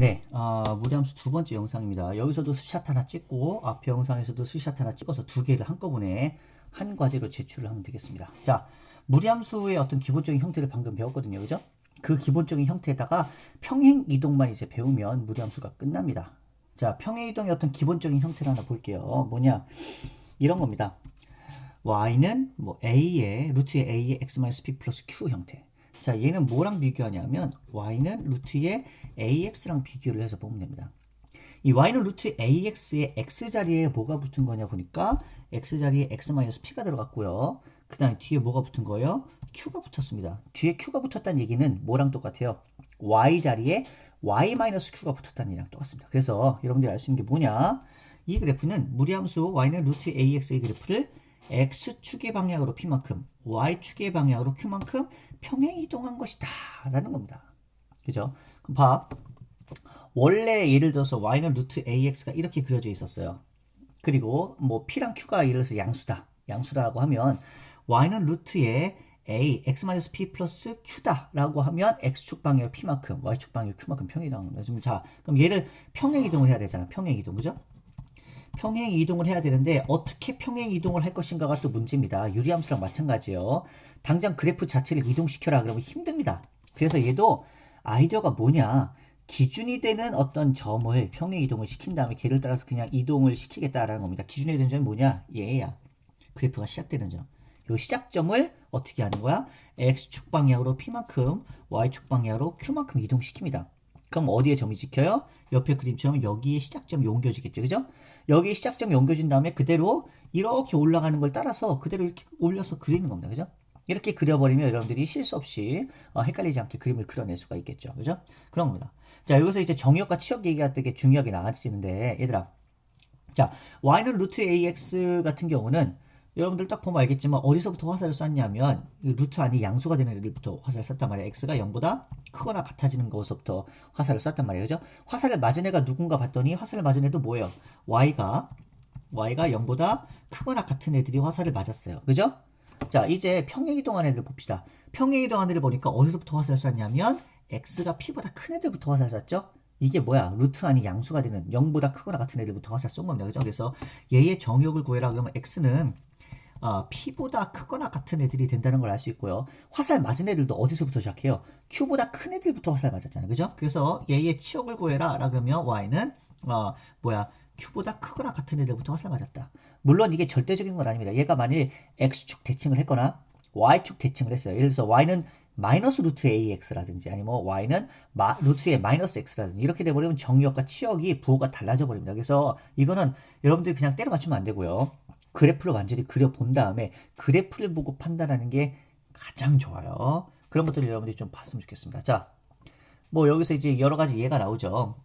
네, 어, 무리함수 두 번째 영상입니다. 여기서도 스샷 하나 찍고 앞에 영상에서도 스샷 하나 찍어서 두 개를 한꺼번에 한 과제로 제출을 하면 되겠습니다. 자, 무리함수의 어떤 기본적인 형태를 방금 배웠거든요. 그죠? 그 기본적인 형태에다가 평행 이동만 이제 배우면 무리함수가 끝납니다. 자, 평행 이동의 어떤 기본적인 형태를 하나 볼게요. 뭐냐? 이런 겁니다. y는 뭐 a의 루트 의 a의 x-p 플러스 q 형태. 자, 얘는 뭐랑 비교하냐면 y는 루트의 ax랑 비교를 해서 보면 됩니다. 이 y는 루트 ax의 x 자리에 뭐가 붙은 거냐 보니까 x 자리에 x-p가 들어갔고요. 그 다음에 뒤에 뭐가 붙은 거예요? q가 붙었습니다. 뒤에 q가 붙었다는 얘기는 뭐랑 똑같아요? y 자리에 y-q가 붙었다는 얘기랑 똑같습니다. 그래서 여러분들이 알 수 있는 게 뭐냐? 이 그래프는 무리함수 y는 루트 ax의 그래프를 x축의 방향으로 p만큼 y축의 방향으로 q만큼 평행 이동한 것이다 라는 겁니다. 그죠? 그럼 봐. 원래 예를 들어서 y는 루트 ax가 이렇게 그려져 있었어요. 그리고 뭐 p랑 q가 예를 들어서 양수다. 양수라고 하면 y는 루트에 a x-p 플러스 q다라고 하면 x축 방향 p만큼 y축 방향 q만큼 평행 겁니다. 지금 자, 그럼 얘를 평행 이동을 해야 되잖아. 평행 이동. 그죠? 평행 이동을 해야 되는데 어떻게 평행 이동을 할 것인가가 또 문제입니다. 유리함수랑 마찬가지예요. 당장 그래프 자체를 이동시켜라 그러면 힘듭니다. 그래서 얘도 아이디어가 뭐냐? 기준이 되는 어떤 점을 평행 이동을 시킨 다음에 걔를 따라서 그냥 이동을 시키겠다라는 겁니다. 기준이 되는 점이 뭐냐? 얘야. 그래프가 시작되는 점. 요 시작점을 어떻게 하는 거야? x축 방향으로 p만큼, y축 방향으로 q만큼 이동시킵니다. 그럼 어디에 점이 찍혀요? 옆에 그림처럼 여기에 시작점이 옮겨지겠죠. 그죠? 여기 시작점이 옮겨진 다음에 그대로 이렇게 올라가는 걸 따라서 그대로 이렇게 올려서 그리는 겁니다. 그죠? 이렇게 그려버리면 여러분들이 실수 없이 어, 헷갈리지 않게 그림을 그려낼 수가 있겠죠. 그죠? 그런 겁니다. 자, 여기서 이제 정역과 치역 얘기가 되게 중요하게 나아지는데, 얘들아. 자, y는 루트 ax 같은 경우는 여러분들 딱 보면 알겠지만 어디서부터 화살을 쐈냐면 루트 안이 양수가 되는 애들부터 화살을 쐈단 말이에요. x가 0보다 크거나 같아지는 것부터 화살을 쐈단 말이에요. 그죠? 화살을 맞은 애가 누군가 봤더니 화살을 맞은 애도 뭐예요? y가 y가 0보다 크거나 같은 애들이 화살을 맞았어요. 그죠? 자, 이제 평행 이동한 애들 봅시다. 평행 이동한 애들 보니까 어디서부터 화살을 쐈냐면 x가 p보다 큰 애들부터 화살 쐈죠? 이게 뭐야? 루트 안이 양수가 되는 0보다 크거나 같은 애들부터 화살 쏜 겁니다. 그죠? 그래서 얘의 정역을 구해라 그러면 x는 어, P보다 크거나 같은 애들이 된다는 걸 알 수 있고요. 화살 맞은 애들도 어디서부터 시작해요? Q보다 큰 애들부터 화살 맞았잖아요. 그죠? 그래서 얘의 치역을 구해라. 라 그러면 Y는, 어, 뭐야, Q보다 크거나 같은 애들부터 화살 맞았다. 물론 이게 절대적인 건 아닙니다. 얘가 만일 X축 대칭을 했거나 Y축 대칭을 했어요. 예를 들어서 Y는 마이너스 루트 AX라든지 아니면 Y는 마, 루트의 마이너스 X라든지 이렇게 돼버리면 정역과 치역이 부호가 달라져 버립니다. 그래서 이거는 여러분들이 그냥 때려 맞추면 안 되고요. 그래프를 완전히 그려본 다음에 그래프를 보고 판단하는 게 가장 좋아요. 그런 것들을 여러분들이 좀 봤으면 좋겠습니다. 자, 뭐 여기서 이제 여러 가지 예가 나오죠.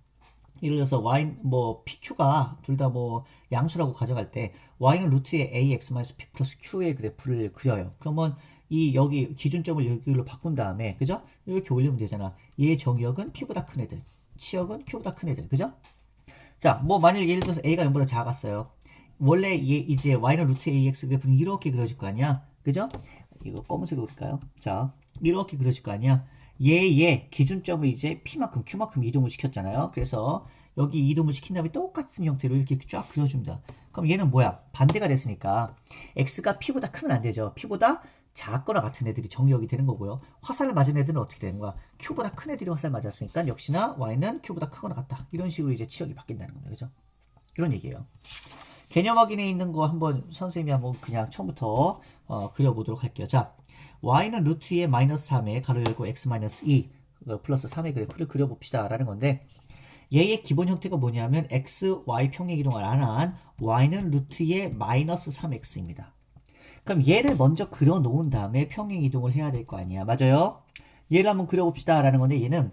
예를 들어서 y 뭐 pq가 둘 다 뭐 양수라고 가져갈 때 y는 루트의 ax-p 플러스 q의 그래프를 그려요. 그러면 이 여기 기준점을 여기로 바꾼 다음에 그죠? 이렇게 올리면 되잖아. 얘 정역은 p보다 큰 애들, 치역은 q보다 큰 애들, 그죠? 자, 뭐 만일 예를 들어서 a가 0보다 작았어요. 원래 얘 이제 y는 루트 ax 그래프는 이렇게 그려질 거 아니야? 그죠? 이거 검은색으로 그릴까요? 자, 이렇게 그려질 거 아니야? 얘의 기준점을 이제 p만큼 q만큼 이동을 시켰잖아요. 그래서 여기 이동을 시킨 다음에 똑같은 형태로 이렇게 쫙 그려줍니다. 그럼 얘는 뭐야? 반대가 됐으니까 x가 p보다 크면 안 되죠. p보다 작거나 같은 애들이 정역이 되는 거고요. 화살을 맞은 애들은 어떻게 되는 거야? q보다 큰 애들이 화살 맞았으니까 역시나 y는 q보다 크거나 같다. 이런 식으로 이제 치역이 바뀐다는 겁니다. 그죠? 이런 얘기예요. 개념 확인에 있는 거 한번 선생님이 한번 그냥 처음부터 어, 그려보도록 할게요. 자, y는 루트의 마이너스 3에 가로 열고 x 마이너스 2 플러스 3의 그래프를 그려봅시다 라는 건데 얘의 기본 형태가 뭐냐면 x, y 평행 이동을 안 한 y는 루트의 마이너스 3x입니다. 그럼 얘를 먼저 그려 놓은 다음에 평행 이동을 해야 될 거 아니야. 맞아요? 얘를 한번 그려봅시다 라는 건데 얘는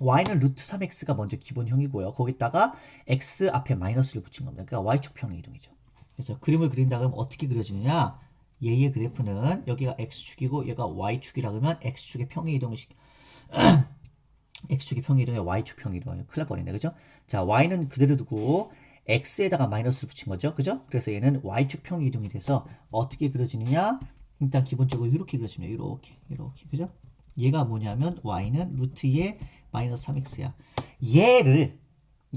y는 루트 3x가 먼저 기본형이고요. 거기다가 x 앞에 마이너스를 붙인 겁니다. 그러니까 y축 평행 이동이죠. 그래서 그림을 그린다 그러면 어떻게 그려지느냐? 얘의 그래프는 여기가 x축이고 얘가 y축이라 그러면 x축의 평행 이동을 시 x축의 평행 이동에 y축 평행 이동을 큰일 날뻔했네 그죠? 자, y는 그대로 두고 x에다가 마이너스를 붙인 거죠. 그죠? 그래서 얘는 y축 평행 이동이 돼서 어떻게 그려지느냐? 일단 기본적으로 이렇게 그려집니다. 이렇게, 이렇게, 그죠? 얘가 뭐냐면 y는 루트의 마이너스 3x야. 얘를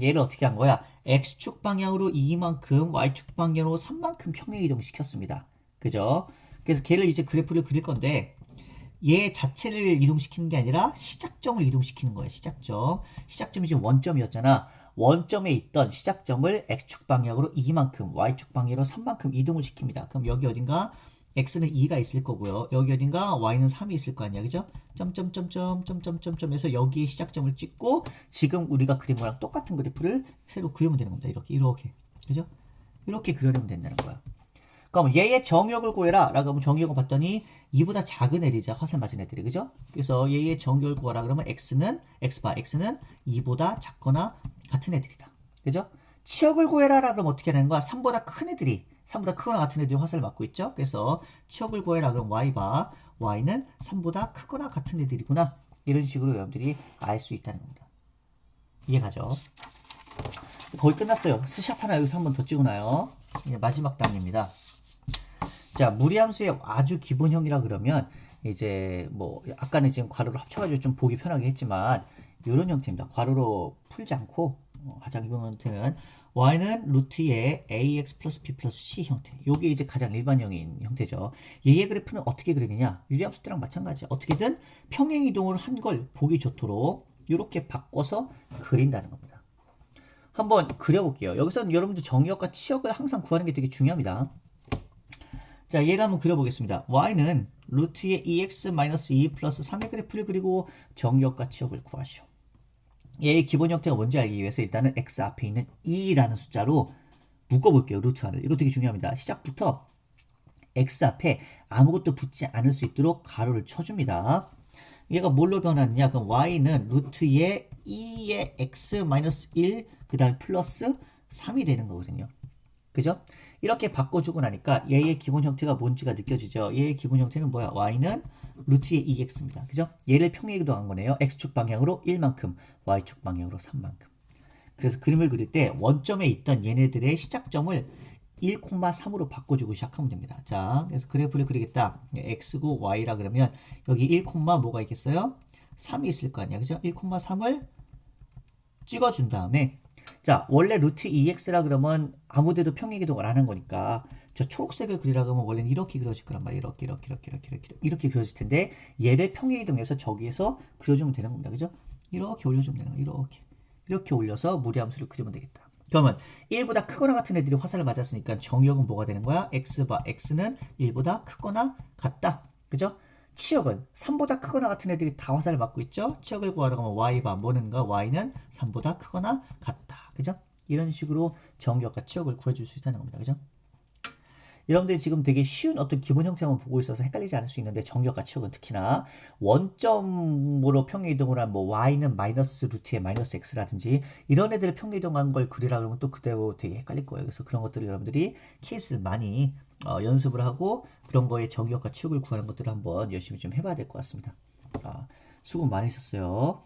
얘를 어떻게 한 거야? x축 방향으로 2만큼, y축 방향으로 3만큼 평행 이동시켰습니다. 그죠? 그래서 걔를 이제 그래프를 그릴 건데 얘 자체를 이동시키는 게 아니라 시작점을 이동시키는 거예요. 시작점. 시작점이 지금 원점이었잖아. 원점에 있던 시작점을 x축 방향으로 2만큼, y축 방향으로 3만큼 이동을 시킵니다. 그럼 여기 어딘가 x는 2가 있을 거고요. 여기 어딘가 y는 3이 있을 거 아니야. 그죠? 점점점점 점점점점에서 여기에 시작점을 찍고 지금 우리가 그린 거랑 똑같은 그래프를 새로 그리면 되는 겁니다. 이렇게 이렇게. 그죠? 이렇게 그려내면 된다는 거야. 그럼 얘의 정역을 구해라 라고 하면 정역을 봤더니 2보다 작은 애들이자 화살 맞은 애들이 그죠? 그래서 얘의 정역을 구하라 그러면 x는 x바 x는 2보다 작거나 같은 애들이다. 그죠? 치역을 구해라 라 그러면 어떻게 하는 거야? 3보다 큰 애들이 3보다 크거나 같은 애들이 화살을 맞고 있죠? 그래서 치역을 구해라 그러면 y바 y는 3보다 크거나 같은 애들이구나. 이런 식으로 여러분들이 알 수 있다는 겁니다. 이해가죠? 거의 끝났어요. 스샷 하나 여기서 한 번 더 찍어놔요. 이제 마지막 단계입니다. 자, 무리함수의 아주 기본형이라 그러면 이제 뭐 아까는 지금 괄호로 합쳐가지고 좀 보기 편하게 했지만 이런 형태입니다. 괄호로 풀지 않고 어, 가장 기본 형태는 y는 루트의 ax 플러스 b 플러스 c 형태. 요게 이제 가장 일반형인 형태죠. 얘의 그래프는 어떻게 그리느냐? 유리함수 때랑 마찬가지. 어떻게든 평행 이동을 한 걸 보기 좋도록 이렇게 바꿔서 그린다는 겁니다. 한번 그려볼게요. 여기서는 여러분들 정역과 치역을 항상 구하는 게 되게 중요합니다. 자, 얘를 한번 그려보겠습니다. y는 루트의 2x-2 플러스 3의 그래프를 그리고 정역과 치역을 구하시오. 얘의 기본 형태가 뭔지 알기 위해서 일단은 x 앞에 있는 2라는 숫자로 묶어볼게요. 루트 하를. 이거 되게 중요합니다. 시작부터 x 앞에 아무것도 붙지 않을 수 있도록 가로를 쳐줍니다. 얘가 뭘로 변하느냐? 그럼 y는 루트의 2의 x-1, 그 다음에 플러스 3이 되는 거거든요. 그죠? 이렇게 바꿔주고 나니까 얘의 기본 형태가 뭔지가 느껴지죠. 얘의 기본 형태는 뭐야? y는 루트의 2x입니다. 그죠? 얘를 평행 이동한 거네요. x축 방향으로 1만큼, y축 방향으로 3만큼. 그래서 그림을 그릴 때 원점에 있던 얘네들의 시작점을 1,3으로 바꿔주고 시작하면 됩니다. 자, 그래서 그래프를 그리겠다. x고 y라 그러면 여기 1, 뭐가 있겠어요? 3이 있을 거 아니야. 그죠? 1,3을 찍어준 다음에 자, 원래 루트 2x라 그러면 아무데도 평행이동을 안 한 거니까 저 초록색을 그리라 그러면 원래는 이렇게 그려질 거란 말이에요. 이렇게 이렇게 이렇게 이렇게 이렇게 이렇게 그려질 텐데 얘를 평행이동해서 저기에서 그려주면 되는 겁니다. 그죠? 이렇게 올려주면 되는 거예요. 이렇게 이렇게 올려서 무리함수를 그리면 되겠다. 그러면 1보다 크거나 같은 애들이 화살을 맞았으니까 정역은 뭐가 되는 거야? x바 x는 1보다 크거나 같다. 그죠? 치역은 3보다 크거나 같은 애들이 다 화살을 맞고 있죠. 치역을 구하려고 하면 y바 뭐는가 y는 3보다 크거나 같다. 그죠? 이런 식으로 정역과 치역을 구해줄 수 있다는 겁니다. 그죠? 여러분들이 지금 되게 쉬운 어떤 기본 형태만 보고 있어서 헷갈리지 않을 수 있는데 정역과 치역은 특히나 원점으로 평행이동을 한 뭐 y는 마이너스 루트의 마이너스 x라든지 이런 애들을 평행이동한 걸 그리라 그러면 또 그대로 되게 헷갈릴 거예요. 그래서 그런 것들을 여러분들이 케이스를 많이 어, 연습을 하고 그런 거에 정역과 치역을 구하는 것들을 한번 열심히 좀 해봐야 될 것 같습니다. 아, 수고 많으셨어요.